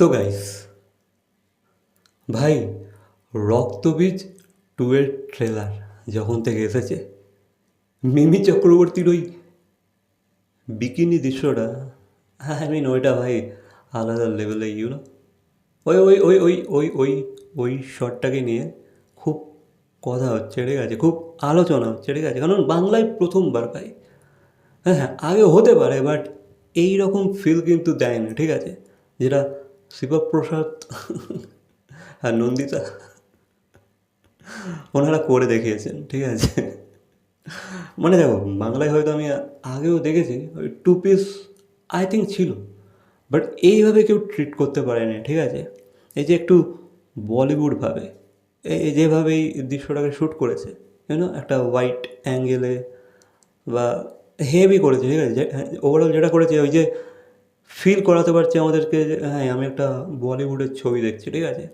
তো গাইস ভাই, রক্তবীজ টু এর ট্রেলার যখন থেকে এসেছে, মিমি চক্রবর্তীর ওই বিকিনি দৃশ্যটা আই মিন ওইটা ভাই আলাদা লেভেলে ইউনো ওই ওই ওই ওই ওই ওই ওই শটটাকে নিয়ে খুব কথা হচ্ছে, ঠিক আছে? খুব আলোচনা হচ্ছে, ঠিক আছে? কারণ বাংলায় প্রথমবার ভাই। হ্যাঁ হ্যাঁ আগে হতে পারে বাট এই রকম ফিল কিন্তু দেয় না, ঠিক আছে? যেটা শিবপ্রসাদ আর নন্দিতা, ওনারা করে দেখিয়েছেন, ঠিক আছে? মানে দেখো, বাংলায় হয়তো আমি আগেও দেখেছি ওই টু পিস আই থিঙ্ক ছিল বাট এইভাবে কেউ ট্রিট করতে পারেনি, ঠিক আছে? এই যে একটু বলিউডভাবে এই যেভাবে এই দৃশ্যটাকে শ্যুট করেছে ইউনো একটা হোয়াইট অ্যাঙ্গেলে বা হেভি করেছে, ঠিক আছে? ওভারঅল যেটা করেছে, ওই যে ফিল করাতে পারছে আমাদেরকে যে হ্যাঁ আমি একটা বলিউডের ছবি দেখছি, ঠিক আছে?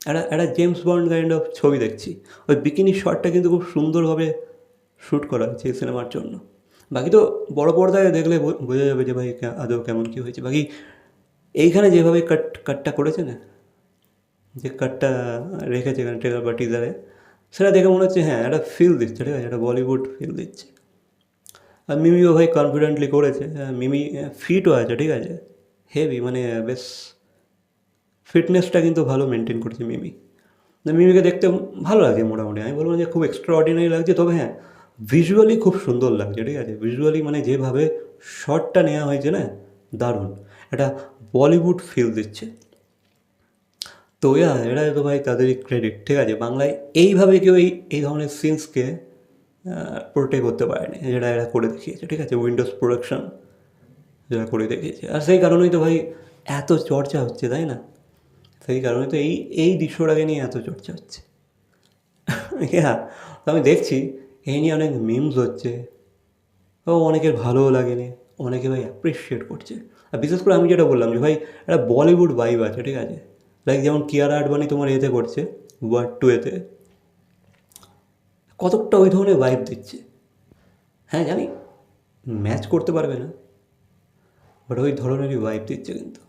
একটা একটা জেমস বন্ড কাইন্ড অফ ছবি দেখছি। ওই বিকিনি শটটা কিন্তু খুব সুন্দরভাবে শ্যুট করা হয়েছে এই সিনেমার জন্য। বাকি তো বড় পর্দায় দেখলে বোঝা যাবে যে ভাই আদৌ কেমন কী হয়েছে। বাকি এইখানে যেভাবে কাট কাটটা করেছে না, যে কাটটা রেখেছে এখানে ট্রেলার বা টিজারে সেটা দেখে মনে হচ্ছে হ্যাঁ একটা ফিল দিচ্ছে, ঠিক আছে? একটা বলিউড ফিল দিচ্ছে। আর মিমিও ভাই কনফিডেন্টলি করেছে। মিমি ফিটও আছে, ঠিক আছে? হেভি মানে বেশ ফিটনেসটা কিন্তু ভালো মেনটেন করছে মিমি। মিমিকে দেখতে ভালো লাগছে মোটামুটি। আমি বলব যে খুব এক্সট্রা অর্ডিনারি লাগছে, তবে হ্যাঁ ভিজুয়ালি খুব সুন্দর লাগছে, ঠিক আছে? ভিজুয়ালি মানে যেভাবে শটটা নেওয়া হয়েছে না, দারুণ। একটা বলিউড ফিল দিচ্ছে। তো ইয়া এটা তো ভাই তাদেরই ক্রেডিট ঠিক আছে? বাংলায় এইভাবে কেউ এই এই ধরনের সিনসকে প্রোটেক্ট করতে পারেনি যেটা এরা করে দেখিয়েছে, ঠিক আছে? উইন্ডোজ প্রোডাকশন যেটা করে দেখিয়েছে। আর সেই কারণেই তো ভাই এত চর্চা হচ্ছে, তাই না? সেই কারণে তো এই এই দৃশ্যটাকে নিয়ে এত চর্চা হচ্ছে। হ্যাঁ তো আমি দেখছি এই নিয়ে অনেক মিমস হচ্ছে। ও অনেকের ভালোও লাগেনি, অনেকে ভাই অ্যাপ্রিসিয়েট করছে। আর বিশেষ করে আমি যেটা বললাম যে ভাই, একটা বলিউড ভাইব আছে, ঠিক আছে? লাইক যেমন কিয়ারা আডবানি তোমার এতে করছে ওয়ার্ড টু এতে। কতকটা ওই ধরনের ভাইব দিচ্ছে। হ্যাঁ জানি। ম্যাচ করতে পারবে না। বাট ওই ধরনেরই ভাইব দিচ্ছে কিন্তু.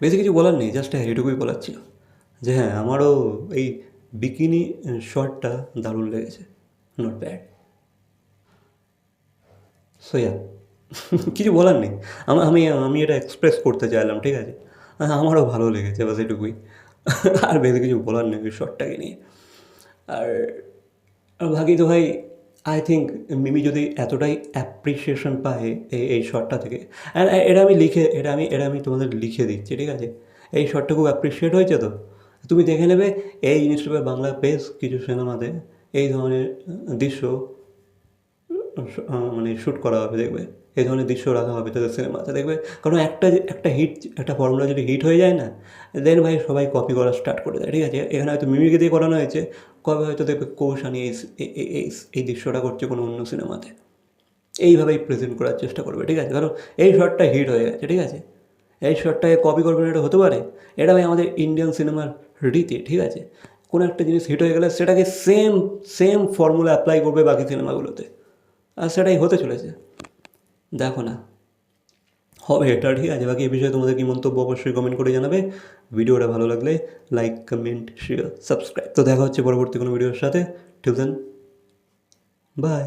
বেশি কিছু বলার নেই জাস্ট হ্যাঁ এটুকুই বলার ছিল। যে হ্যাঁ আমারও এই বিকিনি শর্টটা দারুণ লেগেছে। নট ব্যাড সো ইয়া কিছু বলার নেই। আমা- আমি আমি এটা এক্সপ্রেস করতে চাইলাম ঠিক আছে? হ্যাঁ, আমারও ভালো লেগেছে বাস এটুকুই। আর বেশি কিছু বলার নেই ওই শর্টটাকে নিয়ে। আর বাকি তো ভাই আই থিঙ্ক মিমি যদি এতটাই অ্যাপ্রিসিয়েশন পায় এই এই শটটা থেকে, আর এটা আমি লিখে, এটা আমি এটা আমি তোমাদের লিখে দিচ্ছি, ঠিক আছে? এই শটটা খুব অ্যাপ্রিসিয়েট হয়েছে তো? তুমি দেখে নেবে এই জিনিসটা বাংলা বেশ কিছু সিনেমাতে এই ধরনের দৃশ্য মানে শ্যুট করা হবে, দেখবে? এই ধরনের দৃশ্য রাখা হবে তাদের সিনেমাতে দেখবে? কারণ একটা একটা হিট একটা ফর্মুলা যদি হিট হয়ে যায় না দেন ভাই সবাই কপি করা স্টার্ট করে দেয়, ঠিক আছে? এখানে হয়তো মিমিকে দিয়ে করানো হয়েছে, কবে হয়তো দেখবে কৌশানি এই, এই- দৃশ্যটা করছে কোনো অন্য সিনেমাতে এইভাবেই প্রেজেন্ট করার চেষ্টা করবে, ঠিক আছে? কারণ এই শটটা হিট হয়ে গেছে, ঠিক আছে? এই শটটাকে কপি করবে না, এটা হতে পারে? এটা ভাই আমাদের ইন্ডিয়ান সিনেমার রীতি, ঠিক আছে? কোনো একটা জিনিস হিট হয়ে গেলে সেটাকে সেম সেম ফর্মুলা অ্যাপ্লাই করবে বাকি সিনেমাগুলোতে আর সেটাই হতে চলেছে। দেখো না। হবে এটা ঠিক। আছে বাকি এই বিষয়ে তোমাদের কি মন্তব্য অবশ্যই কমেন্ট করে জানাবে। ভিডিওটা ভালো লাগলে লাইক কমেন্ট শেয়ার সাবস্ক্রাইব তো দেখা হচ্ছে পরবর্তী কোনো ভিডিওর সাথে। Till then by